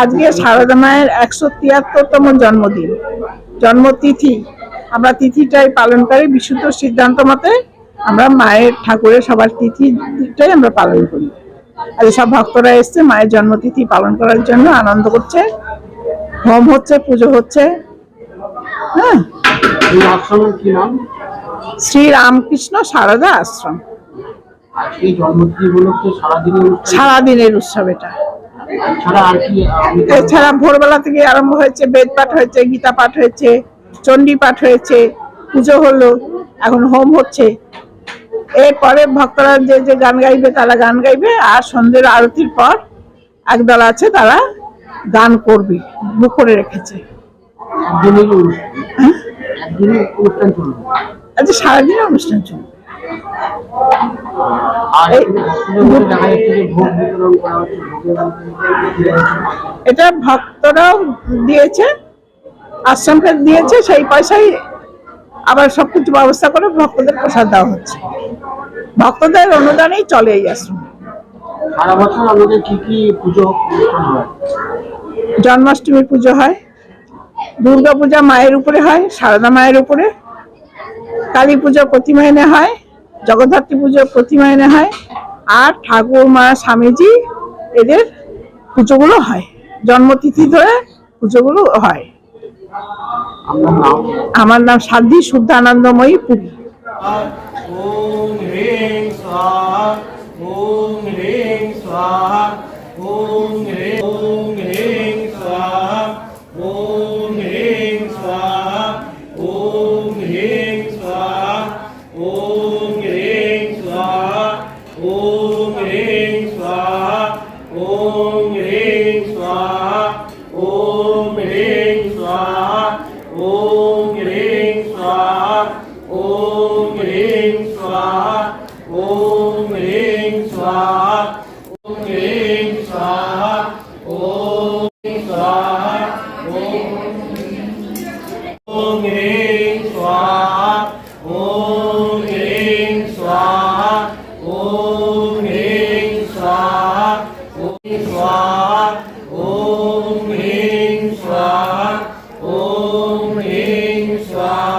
আজকে সারদা মায়ের একশো তিয়াত্তরতম জন্মদিন। জন্মতিথি। আমরা তিথিটাই পালন করি বিশুদ্ধ সিদ্ধান্ত মতে আমরা মায়ের ঠাকুরের সবার তিথিটাই আমরা পালন করি। আজ সব ভক্তরা এসছে মায়ের জন্মতিথি পালন করার জন্য আনন্দ করছে হোম হচ্ছে পুজো হচ্ছে। হ্যাঁ। কি নাম? শ্রী রামকৃষ্ণ সারদা আশ্রম। সারাদিনের উৎসব এটা। এছাড়া ভোরবেলা থেকে আরম্ভ হয়েছে বেদ পাঠ হয়েছে গীতা পাঠ হয়েছে চণ্ডী পাঠ হয়েছে পুজো হলো এখন হোম হচ্ছে। এরপরে ভক্তরা যে যে গান গাইবে তারা গান গাইবে আর সন্ধ্যের আরতির পর একদল আছে তারা গান করবে বুক করে রেখেছে চলবে। আচ্ছা সারাদিন অনুষ্ঠান চলবে। এটা ভক্তরাও দিয়েছে আশ্রমকে দিয়েছে সেই পয়সাই আবার সবকিছু ব্যবস্থা করে ভক্তদের প্রসাদ দেওয়া হচ্ছে। ভক্তদের অনুদানেই চলে এই আশ্রম। সারা বছর আমাদের কি কি পুজো অনুষ্ঠান হয়? জন্মাষ্টমী পুজো হয় দুর্গা পূজা মায়ের উপরে হয় সারদা মায়ের উপরে কালী পুজো প্রতিমা এনে হয় জগদ্ধাত্রী পুজোর প্রতিমা এনে হয়। আর ঠাকুর মা স্বামীজি এদের পুজোগুলো হয়। জন্মতিথি ধরে পুজোগুলো হয়। আমার নাম সাধ্বী শুদ্ধানন্দময়ী পুরী ওম হ্রিং স্বাহা ওম হ্রিং স্বাহা। Christ. 주와